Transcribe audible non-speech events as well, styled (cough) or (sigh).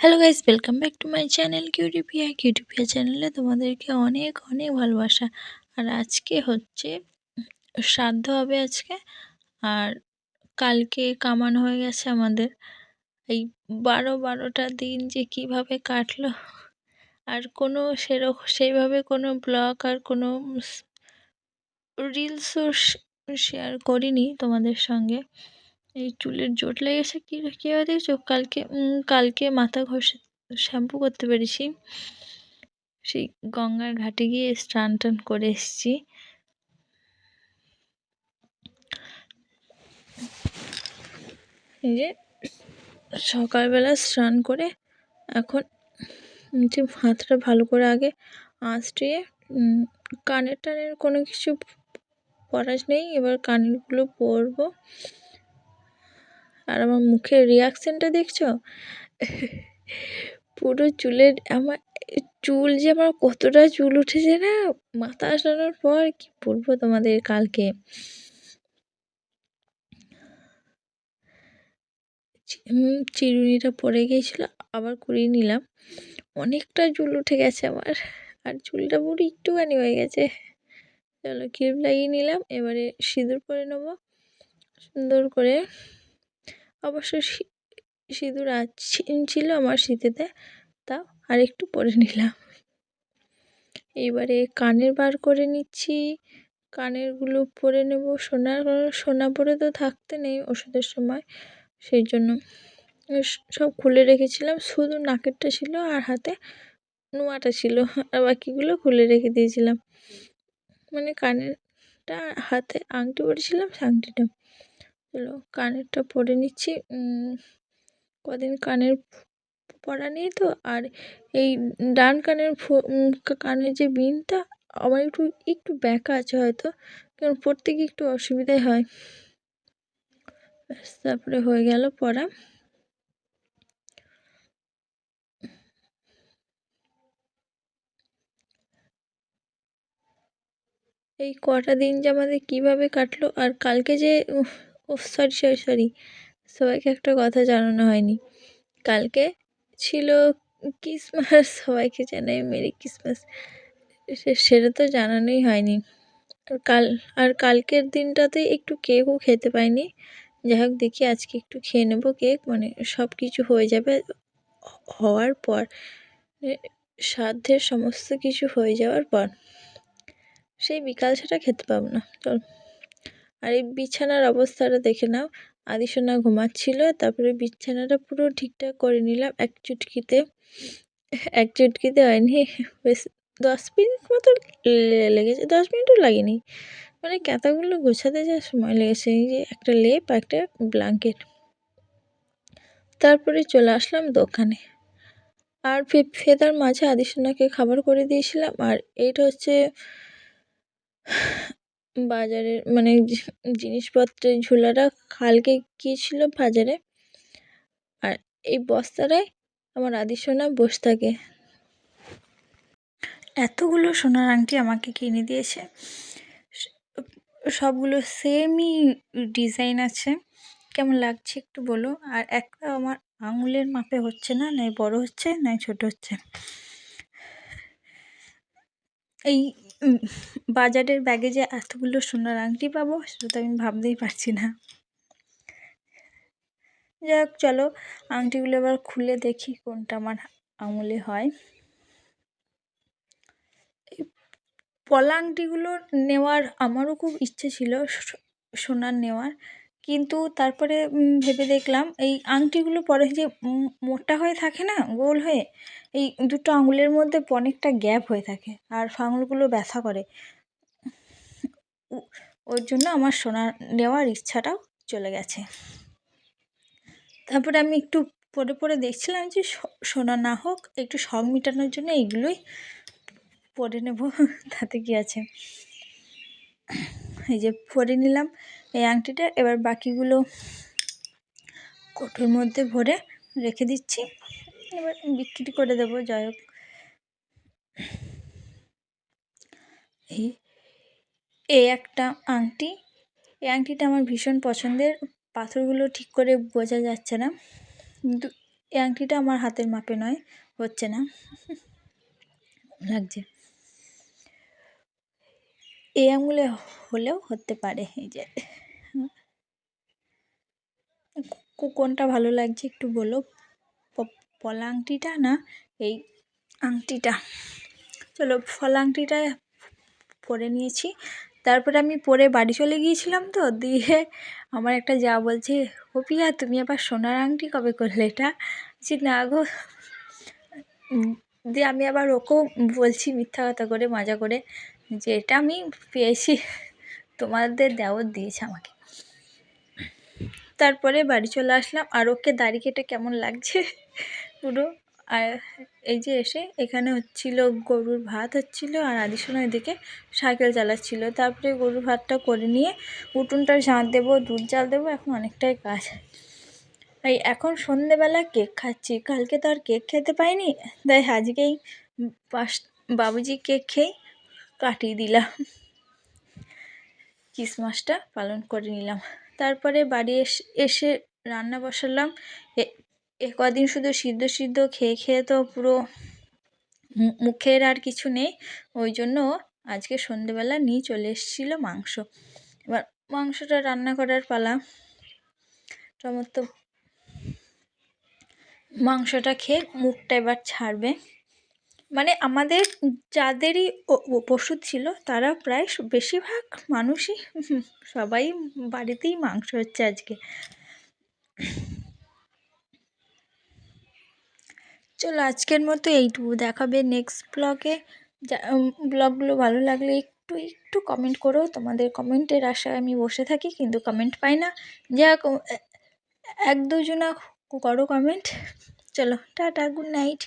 Hello guys welcome back to my channel Cutiepia Cutiepia চ্যানেলে তোমাদেরকে অনেক অনেক ভালোবাসা। আর আজকে হচ্ছে শ্রাদ্ধ হবে আজকে, আর কালকে কামানো হয়ে গেছে আমাদের। এই বারো, বারোটা দিন যে কীভাবে কাটলো, আর কোনো সেরকম সেইভাবে কোনো ব্লগ আর কোনো রিলসও শেয়ার করিনি তোমাদের সঙ্গে। এই চুলের জোট লেগেছে কী কীভাবে দেখছ? কালকে কালকে মাথা ঘষে শ্যাম্পু করতে পেরেছি। সেই গঙ্গার ঘাটে গিয়ে স্নান টান করে এসেছি। এই যে সকালবেলা স্নান করে এখন যে হাতটা ভালো করে আগে আঁচড়িয়ে কানের টানের কোনো কিছু পরা নেই। এবার কানেরগুলো পরবো। আর আমার মুখের রিয়াকশানটা দেখছ? পুরো চুলের আমার, চুল যে আমার কতটা চুল উঠেছে না, মাথা আসানোর পর, কি বলব তোমাদের কালকে? চিরুনিটা পড়ে গিয়েছিল, আবার করিয়ে নিলাম। অনেকটা চুল উঠে গেছে আমার, আর চুলটা পুরো একটুখানি হয়ে গেছে। চলো ক্লিপ লাগিয়ে নিলাম, এবারে সিঁদুর পরে নেব। সুন্দর করে অবশ্য সিঁদুর ছিল আমার শীতেতে তাও আর একটু পরে নিলাম। এইবারে কানের বার করে নিচ্ছি, কানেরগুলো পরে নেব। সোনার, সোনা পরে তো থাকতে নেই ওষুধের সময়, সেই জন্য সব খুলে রেখেছিলাম। শুধু নাকেরটা ছিল আর হাতে নোয়াটা ছিল, আর বাকিগুলো খুলে রেখে দিয়েছিলাম। মানে কানেরটা হাতে আংটি পরেছিলাম, আংটিটা হলো। কানেরটা পরে নিচ্ছি। কদিন কানের পরা নেই তো। আর এই ডান কানের কানের যে বিনটা, আমার একটু একটু ব্যাকা আছে হয়তো। কারণ পড়তে গিয়ে একটু অসুবিধাই হয়। তারপরে হয়ে গেল পড়া এই কটা দিন যে আমাদের কীভাবে কাটলো, আর কালকে যে ও সরি সরি সরি সবাইকে একটা কথা জানানো হয়নি। কালকে ছিল ক্রিসমাস সবাইকে জানাই মেরি ক্রিসমাস সেটা তো জানানোই হয়নি। আর কাল, আর কালকের দিনটাতে একটু কেকও খেতে পাইনি। যাই হোক, দেখি আজকে একটু খেয়ে নেব কেক মানে সব কিছু হয়ে যাবে হওয়ার পর। সাধ্যের সমস্ত কিছু হয়ে যাওয়ার পর। সেই বিকাল সেটা খেতে পাবো না। চল। আর এই বিছানার অবস্থাটা দেখে নাও। আদিসোনা ঘুমাচ্ছিল, তারপরে বিছানাটা পুরো ঠিকঠাক করে নিলাম। এক চুটকিতে এক চুটকিতে হয়নি, বেশ দশ মিনিট মতো লেগেছে। দশ মিনিটও লাগেনি। মানে ক্যাঁথাগুলো গোছাতে যা সময় লেগেছে, এই যে একটা লেপ, একটা ব্ল্যাঙ্কেট। তারপরে চলে আসলাম দোকানে। আর ফেদার মাঝে আদিসোনাকে খাবার করে দিয়েছিলাম। আর এইটা হচ্ছে বাজারের মানে জিনিসপত্রের ঝোলাটা কালকে গিয়েছিল বাজারে। আর এই বস্তাটায় আমার আদি সোনা বসে থাকে। এতগুলো সোনার আংটি আমাকে কিনে দিয়েছে। সবগুলো সেমই ডিজাইন আছে। কেমন লাগছে একটু বলো। আর একটা আমার আঙুলের মাপে হচ্ছে না নয় বড় হচ্ছে নয় ছোট হচ্ছে। এই বাজারের ব্যাগে যে এতগুলো সোনার আংটি পাবো, সেটা তো আমি ভাবতেই পারছি না। যাই হোক, চলো আংটিগুলো এবার খুলে দেখি কোনটা আমার আঙুলে হয়। এই পলা আংটিগুলো নেওয়ার আমারও খুব ইচ্ছে ছিল সোনার নেওয়ার। কিন্তু তারপরে ভেবে দেখলাম এই আংটিগুলো পরে যে মোটা হয়ে থাকে না, গোল হয়ে, এই দুটো আঙুলের মধ্যে অনেকটা গ্যাপ হয়ে থাকে আর আঙুলগুলো ব্যথা করে। ওর জন্য আমার সোনা নেওয়ার ইচ্ছাটাও চলে গেছে। তারপরে আমি একটু পরে পরে দেখছিলাম যে সোনা না হোক, একটু শখ মেটানোর জন্য এইগুলোই পরে নেব, তাতে কি আছে। এই যে পরে নিলাম এই আংটিটা এবার বাকিগুলো কোটোর মধ্যে ভরে রেখে দিচ্ছি। এবার বিক্রি করে দেবো, যাই হোক। এই এই একটা আংটি। এই আংটিটা আমার ভীষণ পছন্দের। পাথরগুলো ঠিক করে বোঝা যাচ্ছে না। কিন্তু এই আংটিটা আমার হাতের মাপে নয়, হচ্ছে না। লাগছে। এই আঙুলে হলেও হতে পারে, এই যে কো- কোনটা ভালো লাগছে একটু বলো? পলা না এই আংটিটা? চলো ফলা পরে নিয়েছি। তারপরে আমি পরে বাড়ি চলে গিয়েছিলাম তো, দিয়ে আমার একটা যা বলছে ও তুমি আবার সোনার আংটি কবে করলে এটা? যে না গো। দিয়ে আমি আবার ওকেও বলছি মিথ্যা কথা করে, মজা করে যে, এটা আমি পেয়েছি। তোমাদের দেওয়ার দিয়েছে আমাকে। তারপরে বাড়ি চলে আসলাম। আর ওকে দাড়ি কেটে কেমন লাগছে? (laughs) পুরো। আর এই যে এসে এখানে হচ্ছিল গরুর ভাত হচ্ছিল আর আদিশোনা এদিকে সাইকেল চালাচ্ছিল। তারপরে গরুর ভাতটা করে নিয়ে উঠোনটা ঝাঁট দেবো, দুধ জাল দেবো, এখন অনেকটাই কাজ। এই এখন সন্ধেবেলা কেক খাচ্ছি। কালকে তো আর কেক খেতে পাইনি। তাই আজকেই পাশ বাবুজি কেক খেয়ে কাটিয়ে দিলাম। ক্রিসমাসটা পালন করে নিলাম। তারপরে বাড়ি এসে এসে রান্না বসালাম। এ- কদিন শুধু সিদ্ধ সিদ্ধ খেয়ে খেয়ে তো পুরো মুখের আর কিছু নেই। ওই জন্য আজকে সন্ধেবেলা নিয়ে চলে এসেছিল মাংস। এবার মাংসটা রান্না করার পালা। সমস্ত মাংসটা খেয়ে মুখটা এবার ছাড়বে। মানে আমাদের যাদেরই ও- ছিল, তারা প্রায় বেশিরভাগ মানুষই (laughs) সবাই বাড়িতেই মাংস হচ্ছে আজকে। চলো আজকের মতো এইটুকু দেখাবে নেক্সট ব্লগে ব্লগগুলো ভালো লাগলে একটু একটু কমেন্ট করো। তোমাদের কমেন্টের আশায় আমি বসে থাকি, কিন্তু কমেন্ট পাই না। যা এক দুজনা করো কমেন্ট চলো, টাটা গুড নাইট